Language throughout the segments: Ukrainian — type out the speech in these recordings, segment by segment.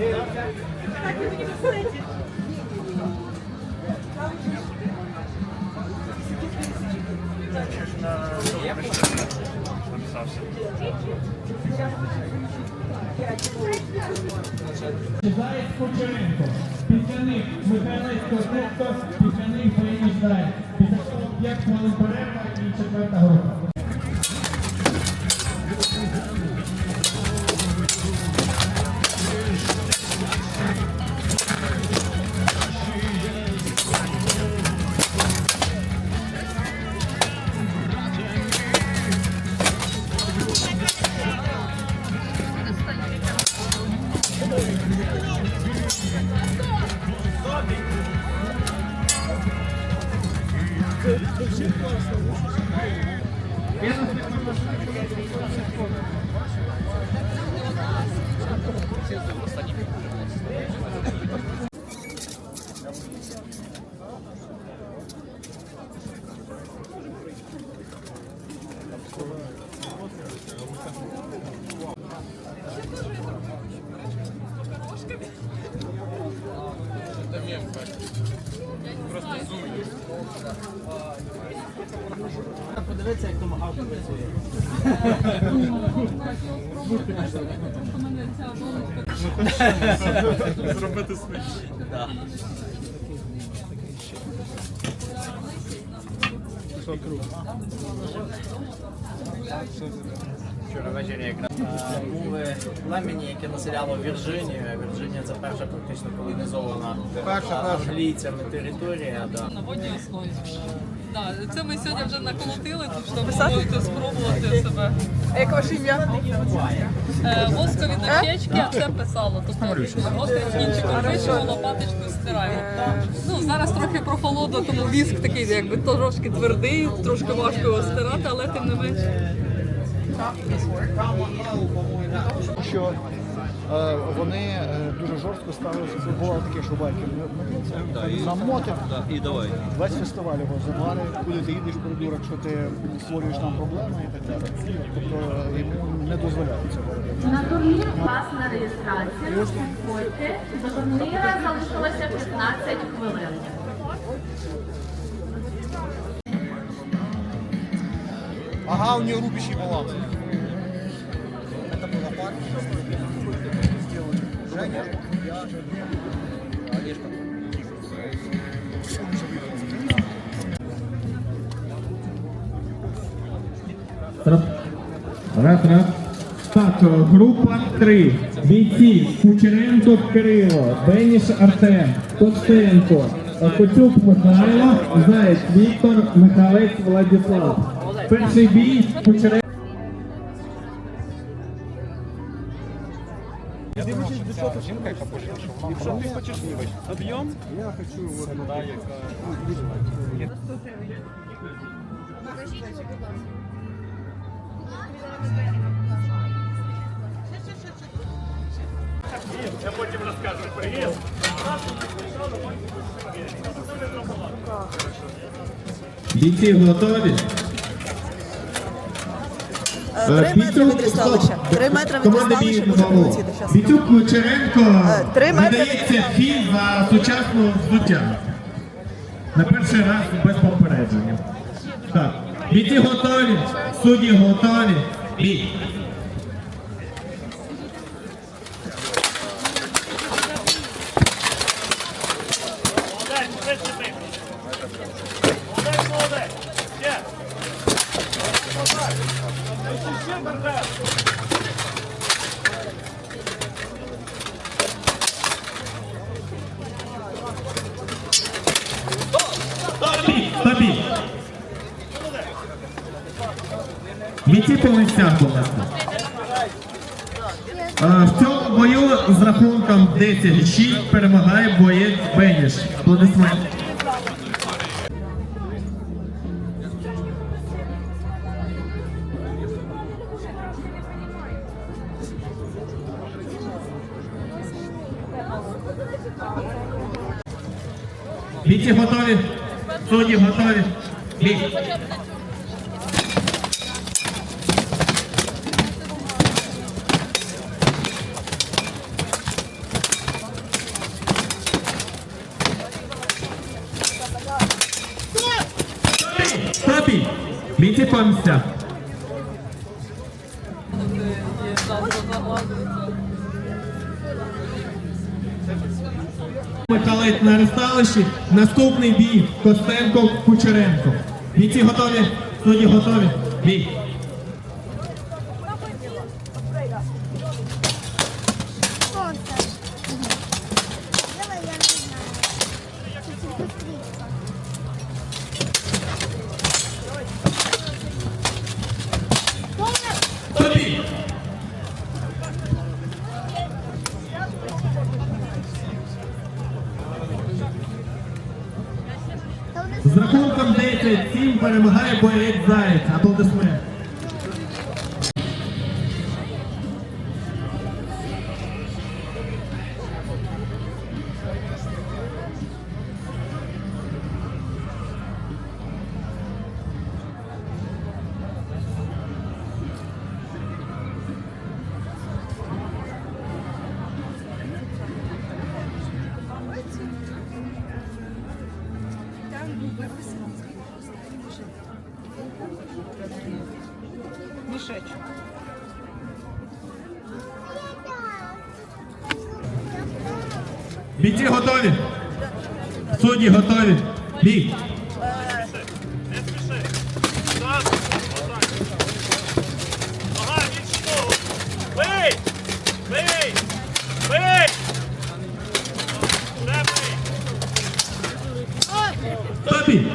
Заяць Кучеренко. Після них Михайлець Костенко, після них Фаїніч Після того 5 хвилин перерва і четверта група. Подивіться, як домагавка працює. Зробити свій. Вчора ввечері якраз були племені, яке населяло Вірджинію. Вірджинія це перша практично колонізована англійцями територія. На водній основі. Да, це ми сьогодні вже наколотили, тут що ви можете спробувати себе. А як ваше ім'я? Е, воскові дощечки, а це писало. Тобто гостре кінчиком пишемо, лопаточкою стираємо. Ну, зараз трохи прохолодно, тому віск такий якби трошки твердий, трошки важко його стирати, але тим не менше. що вони е, дуже жорстко ставилися. Це бувало таке, що байкер замотив. І давай. Весь фестиваль його замари, куди ти їдеш в коридор, якщо ти створюєш там проблеми і так далі. Тобто е, йому не дозволяють цього. На турнір вас на реєстрацію. До турніра залишилося 15 хвилин. Ага, у нього рубящий баланс. Раз, раз. Так, група 3. Бійці Кучеренко Кирило, Беніш Артем, Костенко, Коцюк Михайло, Заєць Віктор, Михайлець Владислав. Перший бій Кучеренко. Бійці готові? Три метри від ресталища. Три метри від буде знову. полетіти зараз. Бійцюк Кучеренко Е, три метри від- видається фі за сучасну взуття. На перший раз без попередження. Так. Бійці готові, судді готові. Бій. Побій. По. Е, В цьому бою з рахунком 10-6 перемагає боєць Беніш. Аплодисменти. Бійці готові? Судді готові? Бій. Бійці по місцях. Михайлець на ресталищі. Наступний бій Костенко Кучеренко. Бійці готові? Судді готові? Бій. Солнце. Бійці готові? Судді готові? Бій. Стопі!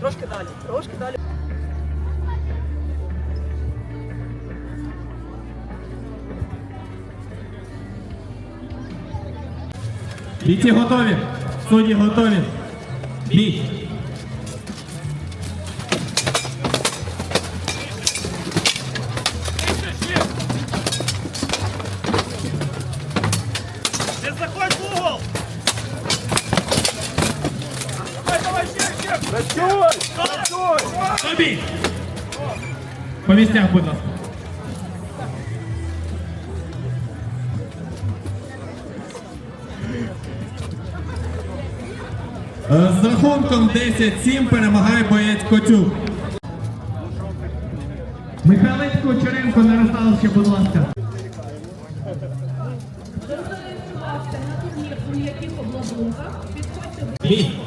трошки далі, трошки далі. Бійці готові? Судді готові? Бій. З рахунком 10-7 перемагає боєць Котюк. Михайлець Кучеренко на розставище, будь ласка. Бій. Так,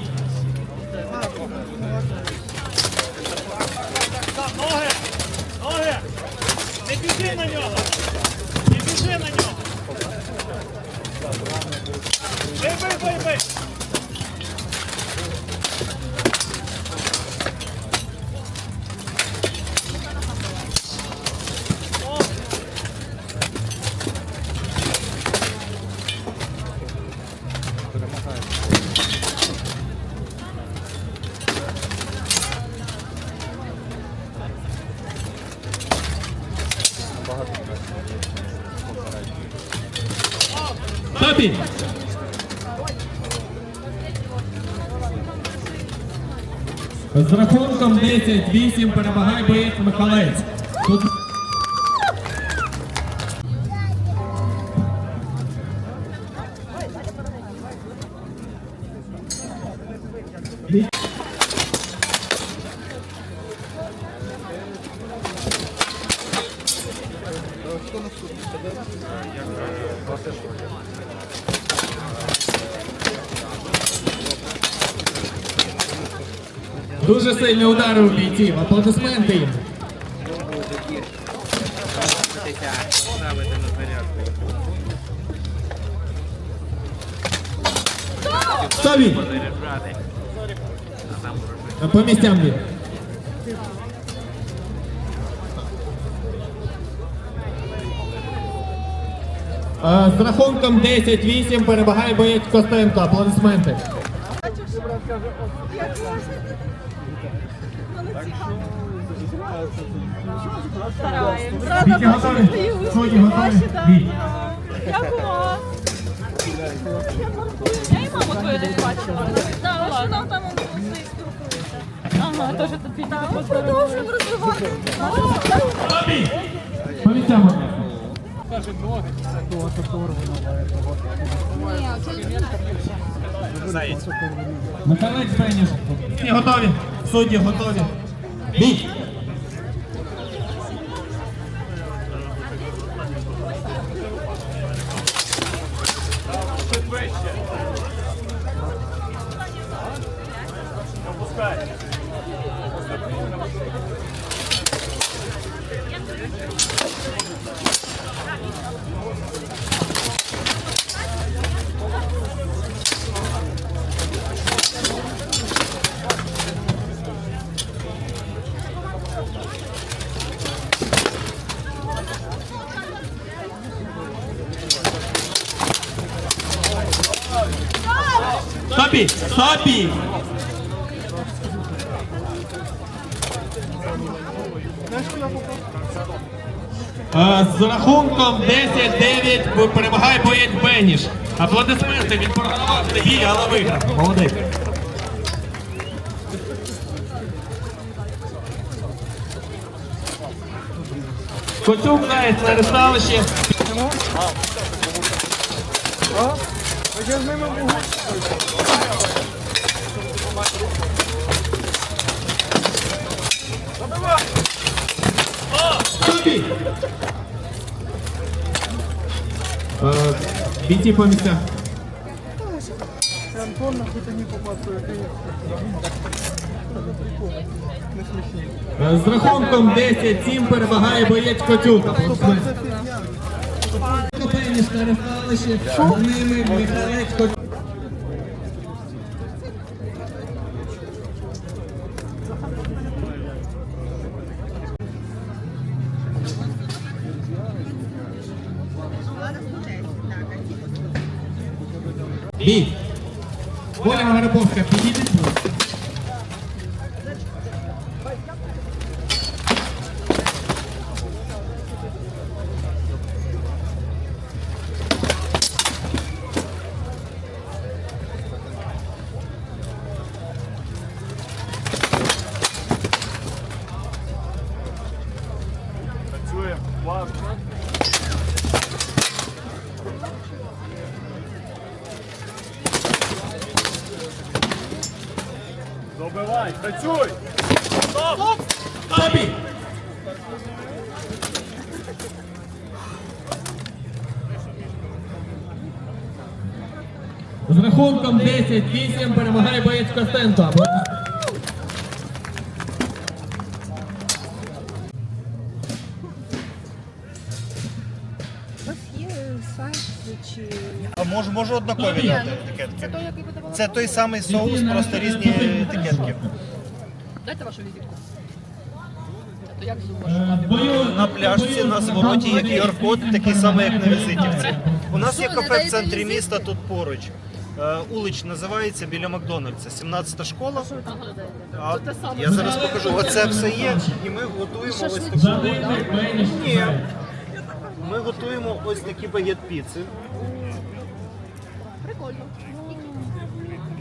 10-8 перемагає боєць Михайлець. Тут Дуже сильний удар у бійців. Аплодисменти їм. Він? По місцям він. З рахунком 10-8 перемагає боєць Костенко. Аплодисменти. Бійці готові? Судді готові? Бій. Дякую. Тобі! По місцям, будь ласка. Михайлець Пеніш. Всі готові? Судді готові. Бій! Стопі! Е, З рахунком 10-9 перемагає боєць Беніш. Аплодисменти, він програвав Сергій, але виграв. Молодець. Коцюк грається на ресталищі. Стопі! Е, Бійці по місцях. Е, З рахунком 10-7 перемагає боєць Коцюк. Аплодисменти. Пеніш. За ними Михайлець Коцюк. Працюй! Стоп! Тобі! З рахунком 10-8 перемагає боєць Костенко. А можу, можу однакові дати етикетки. Це той самий соус, просто різні етикетки. Дайте вашу візитку. То як Е, На пляшці на звороті є QR-код, такий самий, як на візитівці. У нас є кафе в центрі міста тут поруч. Е, Улич називається біля Макдональдса, 17 школа. А, я зараз покажу. Оце все є, і ми готуємо ось таку. Ні. Ми готуємо ось такі багет піци. Прикольно.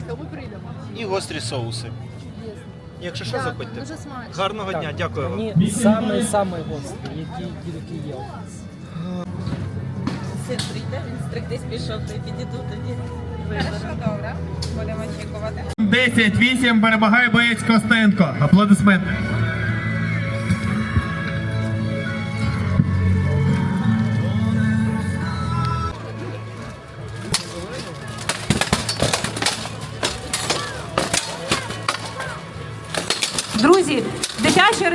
То ми прийдемо. і гострі соуси. Якщо що, заходьте. Дуже смачно. Гарного дня, дякую вам. Мені саме саме гострий, який тільки є у нас. Син прийде, він стригтись пішов, то й підійду тоді. Добре, будемо очікувати. 10-8 перемагає боєць Костенко. Аплодисменти.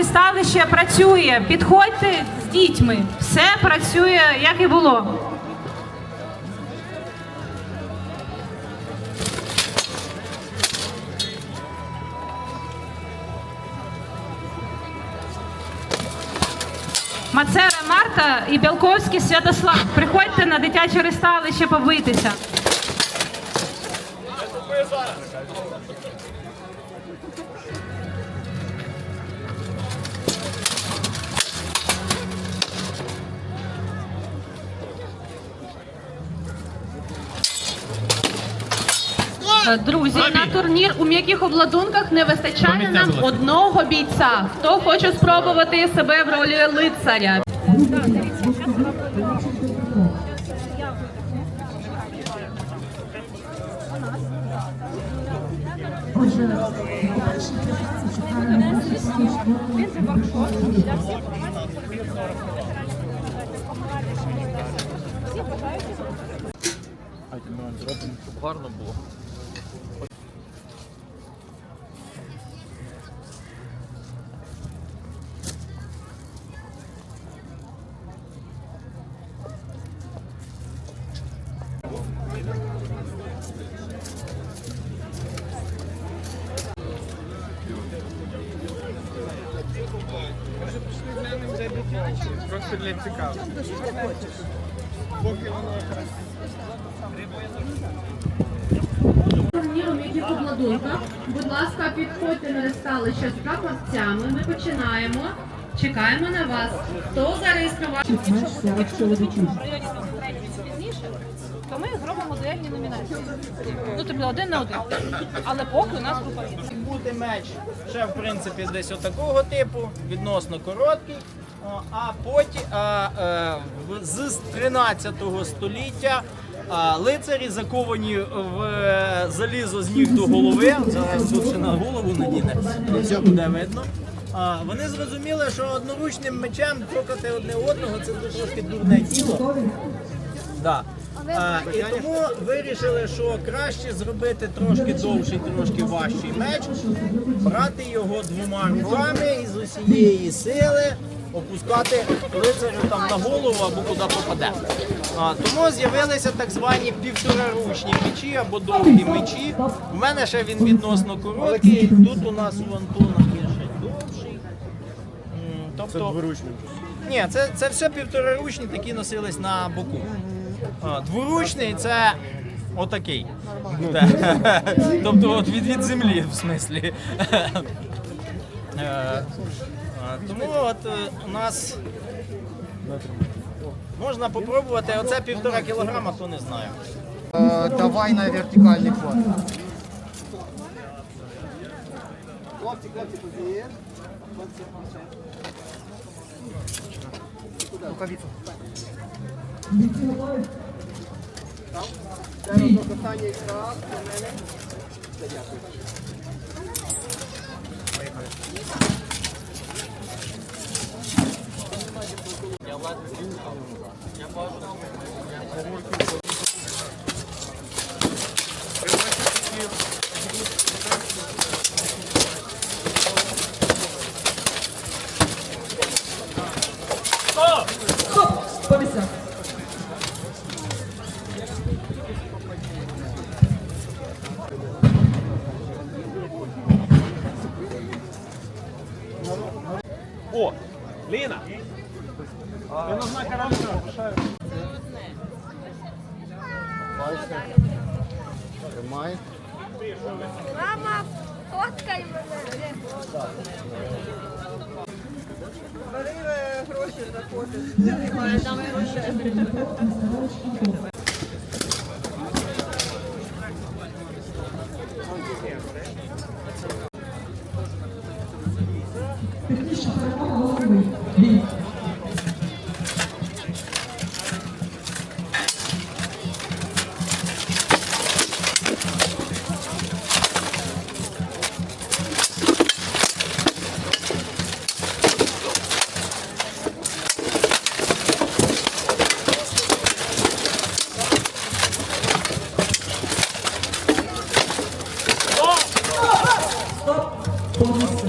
Ресталище працює. Підходьте з дітьми. Все працює, як і було. Мацера Марта і Білковський Святослав. Приходьте на дитяче ресталище побитися. Друзі, на турнір у м'яких обладунках не вистачає нам одного бійця. Хто хоче спробувати себе в ролі лицаря? Турніру м'яких обладунках. Будь ласка, підходьте на ресталище з прапорцями. Ми починаємо. Чекаємо на вас. Хто зареєстрував? То ми зробимо номінації. Ну, тобто один на один. Але поки у нас група Бути меч ще в принципі десь отакого типу, відносно короткий. А потім а, е, з 13 століття а, лицарі заковані в е, залізо з ніг до голови. Зараз тут ще на голову надіне, все буде видно. А, вони зрозуміли, що одноручним мечем трокати одне одного це трошки дурне діло. Да. А, і тому вирішили, що краще зробити трошки довший, трошки важчий меч, брати його двома руками і з усієї сили опускати лицарю там на голову або куди попаде. А, тому з'явилися так звані півтораручні мечі або довгі мечі. У мене ще він відносно короткий. Тут у нас у Антона є ще довший. Тобто, ні, це, це все півтораручні, такі носились на боку. А, дворучний це отакий. Тобто от від, від землі, в смислі. Е, Тому от е, у нас можна попробувати, оце півтора кілограма, то не знаю. Е, Давай на вертикальний ход. Рукавицю. О, Там хорошая Lord.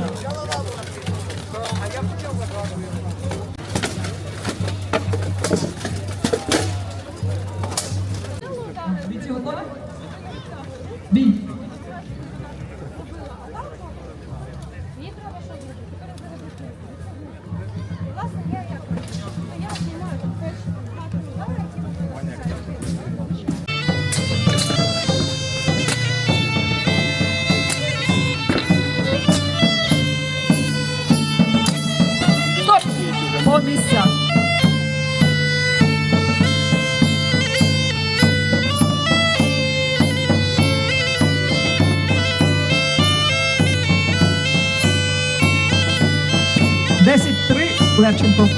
Левченко.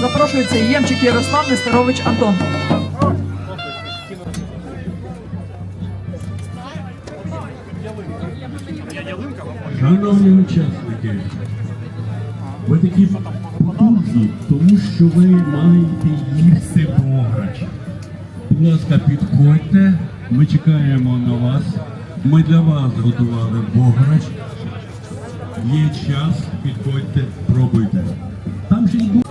Запрошується Ємчик Ярослав Нестерович Антон. Шановні учасники, ви такі потужні, тому що ви маєте їсти бограч. Будь ласка, підходьте, ми чекаємо на вас. Ми для вас готували бограч. Є час, підходьте, пробуйте. Там ще й бу-